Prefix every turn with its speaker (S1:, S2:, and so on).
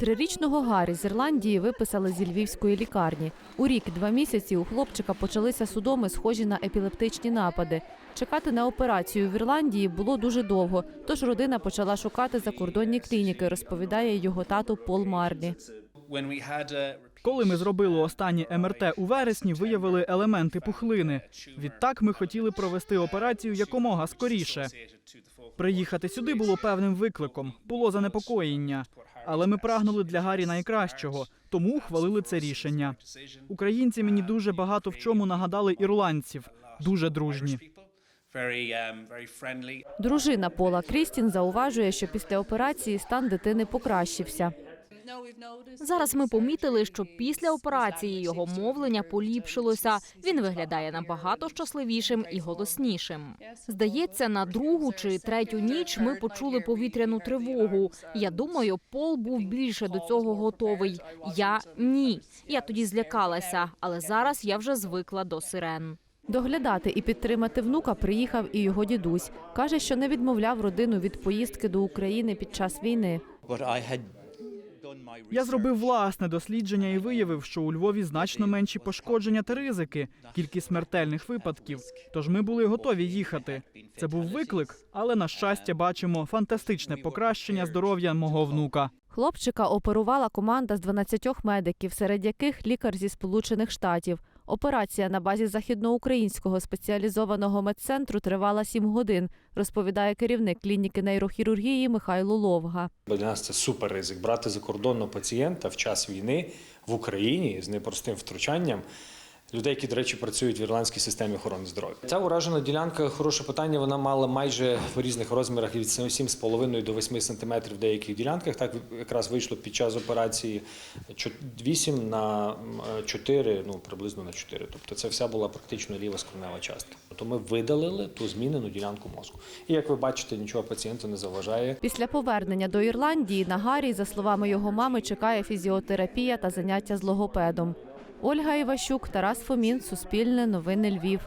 S1: Трирічного Гаррі з Ірландії виписали зі львівської лікарні. У рік два місяці у хлопчика почалися судоми, схожі на епілептичні напади. Чекати на операцію в Ірландії було дуже довго, тож родина почала шукати закордонні клініки, розповідає його тато Пол Марлі.
S2: Коли ми зробили останнє МРТ у вересні, виявили елементи пухлини. Відтак ми хотіли провести операцію якомога скоріше. Приїхати сюди було певним викликом, було занепокоєння. Але ми прагнули для Гаррі найкращого, тому ухвалили це рішення. Українці мені дуже багато в чому нагадали ірландців, дуже дружні.
S1: Дружина Пола Крістін зауважує, що після операції стан дитини покращився.
S3: Зараз ми помітили, що після операції його мовлення поліпшилося. Він виглядає набагато щасливішим і голоснішим. Здається, на другу чи третю ніч ми почули повітряну тривогу. Я думаю, Пол був більше до цього готовий. Я ні. Я тоді злякалася, але зараз я вже звикла до сирен.
S1: Доглядати і підтримати внука приїхав і його дідусь. Каже, що не відмовляв родину від поїздки до України під час війни.
S2: Я зробив власне дослідження і виявив, що у Львові значно менші пошкодження та ризики, кількість смертельних випадків. Тож ми були готові їхати. Це був виклик, але на щастя бачимо фантастичне покращення здоров'я мого внука.
S1: Хлопчика оперувала команда з 12 медиків, серед яких лікар зі Сполучених Штатів. Операція на базі західноукраїнського спеціалізованого медцентру тривала 7 годин, розповідає керівник клініки нейрохірургії Михайло Ловга.
S4: Для нас це супер ризик брати закордонного пацієнта в час війни в Україні з непростим втручанням. Людей, які, до речі, працюють в ірландській системі охорони здоров'я. Ця уражена ділянка, хороше питання. Вона мала майже в різних розмірах від 7,5 до 8 см в деяких ділянках. Так якраз вийшло під час операції 8 на 4, ну приблизно на 4. Тобто це вся була практично ліва скронева частка. Тобто ми видалили ту змінену ділянку мозку. І як ви бачите, нічого пацієнту не заважає.
S1: Після повернення до Ірландії на Гаррі, за словами його мами, чекає фізіотерапія та заняття з логопедом. Ольга Іващук, Тарас Фомін, Суспільне, Новини Львів.